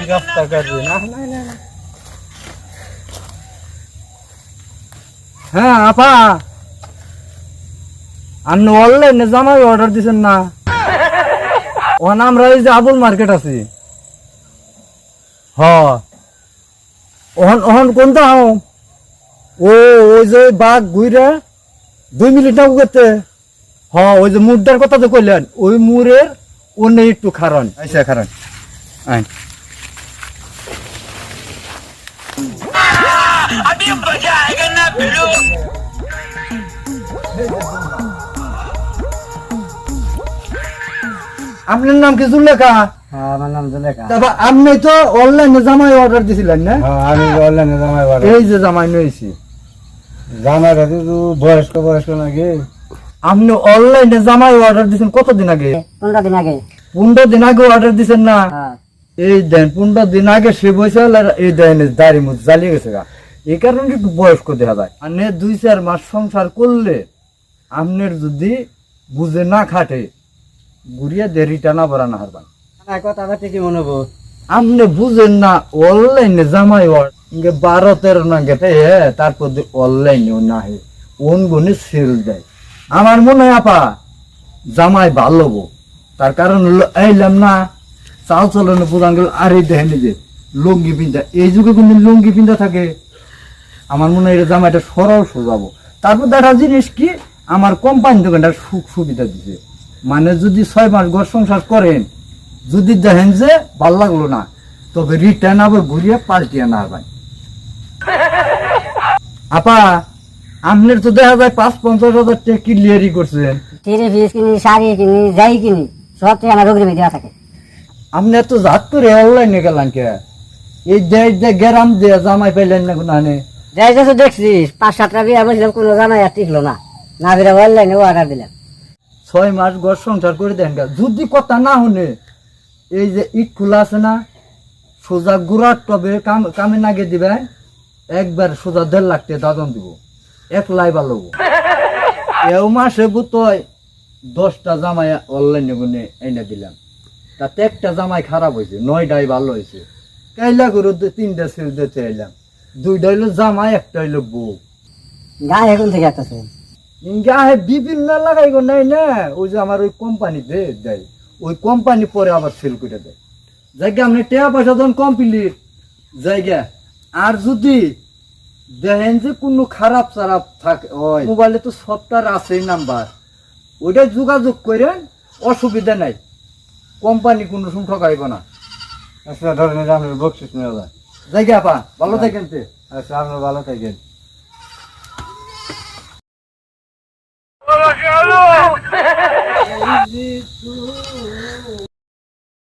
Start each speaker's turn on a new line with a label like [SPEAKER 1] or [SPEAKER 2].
[SPEAKER 1] गिरफ्तार कर दिए ना না না না হ্যাঁ আপা আপনি অনলাইনে জামাই অর্ডার দিছেন না ও নাম এই যে আবুল মার্কেট আছে হ ওহন ওহন কোনটা হাও ও ওই যে বাঘ ঘুরে দুই মিনিট না করতে হ ওই যে মুরটার কথা তো কইলেন ওই মুরের অন্য একটু খারণ আচ্ছা খারণ আয় আপনার নাম কি জুলেখা?
[SPEAKER 2] হ্যাঁ আমার নাম জুলেখা।
[SPEAKER 1] তারপর আপনি তো অনলাইনে জামাই অর্ডার দিছিলেন না?
[SPEAKER 2] হ্যাঁ আমি অনলাইনে জামাই বাড়ি
[SPEAKER 1] এই যে জামাই নিয়েছি
[SPEAKER 2] জামাই বয়স্ক বয়স্ক নাকি?
[SPEAKER 1] আপনি অনলাইনে জামাই অর্ডার দিছেন কতদিন আগে?
[SPEAKER 3] পনেরো দিন আগে।
[SPEAKER 1] পনেরো দিন আগে অর্ডার দিছেন না?
[SPEAKER 3] হ্যাঁ।
[SPEAKER 1] এই দেন পনেরো দিন আগে সে বসে এই দেন দাড়ি মুখ জ্বালিয়ে গেছে গা। এই কারণে একটু বয়স্ক দেখা যায়। আর দুই চার মাস সংসার করলে আপনার যদি বুঝে না খাটে ঘুরিয়ে দেরিটা না বড়া না হারবান।
[SPEAKER 2] কথা আবার ঠিকই মনে হব?
[SPEAKER 1] আপনি বুঝেন না অনলাইনে জামাই বারো তেরো না গেতে তারপর অনলাইনেও না হে ওন গুনে সেল দেয়। আমার মনে হয় আপা, জামাই ভালো গো তার কারণ এইলাম না, চাল চলনে প্রধান আর এই দেখেন যে, লুঙ্গি পিন্ধা, এই যুগে কিন্তু লুঙ্গি পিন্ধা থাকে? আমার মনে হয় এটা জামাইটা সরল সোজাবো তারপর দেখা জিনিস কি, আমার কোম্পানি দোকানটা সুখ সুবিধা দিছে। মানে যদি ছয় মাস ঘর সংসার করেন, যদি দেখেন যে ভালো লাগল না, তবে রিটার্ন আবার ঘুরিয়ে পাল্টিয়ে না আপা আপনার তো দেখা যায় পাঁচ পঞ্চাশ হাজার টাকা ক্লিয়ারই করছেন
[SPEAKER 3] থ্রি পিস কিনি শাড়ি কিনি যাই কিনি সব থেকে আমার দেওয়া থাকে।
[SPEAKER 1] আপনি এত জাত করে অনলাইনে গেলেন কে? এই দেশ যে গ্যারাম দিয়ে জামাই পাইলেন না কোনো আনে?
[SPEAKER 3] যাই যাই দেখছি পাঁচ সাতটা বিয়া বলছিলাম কোনো জামাই আর টিকলো না। না বেরা অনলাইনে অর্ডার দিলাম।
[SPEAKER 1] ছয় মাস ঘর সংসার করে দেন গা। যদি কথা না শুনে এই যে ইট খোলা আছে না সোজা গুড়ার টবে কাম নাগে দিবেন একবার সোজা দেড় লাখ টাকা দাদন দিব। এক লাই ভালো। এও মাসে বুতয় দশটা জামাই অনলাইনে গুনে এনে দিলাম। তাতে একটা জামাই খারাপ হয়েছে নয়টাই ভালো হয়েছে। কাইলা করে দু- তিনটা সেল দিতে এলাম। দুইটা হইল জামাই একটা হইল বউ।
[SPEAKER 3] গায়ে এখন থেকে একটা
[SPEAKER 1] হে বিভিন্ন লাগাই গো নাই না? ওই যে আমার ওই কোম্পানিতে দেয়। ওই কোম্পানি পরে আবার সেল করে দেয়। জায়গা আপনি টাকা পয়সা যখন কমপ্লিট জায়গা। আর যদি দেখেন যে কোনো খারাপ চারাপ থাকে হয় মোবাইলে তো সফটওয়্যার আছেই নাম্বার। ওইটা যোগাযোগ করেন অসুবিধা নাই। কোম্পানি কোনো সময় ঠকাইব না।
[SPEAKER 2] আচ্ছা ধরেন আপনার বকশিস নেওয়া যায়
[SPEAKER 1] জায়গা পা ভালো থাকেন তে।
[SPEAKER 2] আচ্ছা আপনার ভালো থাকেন।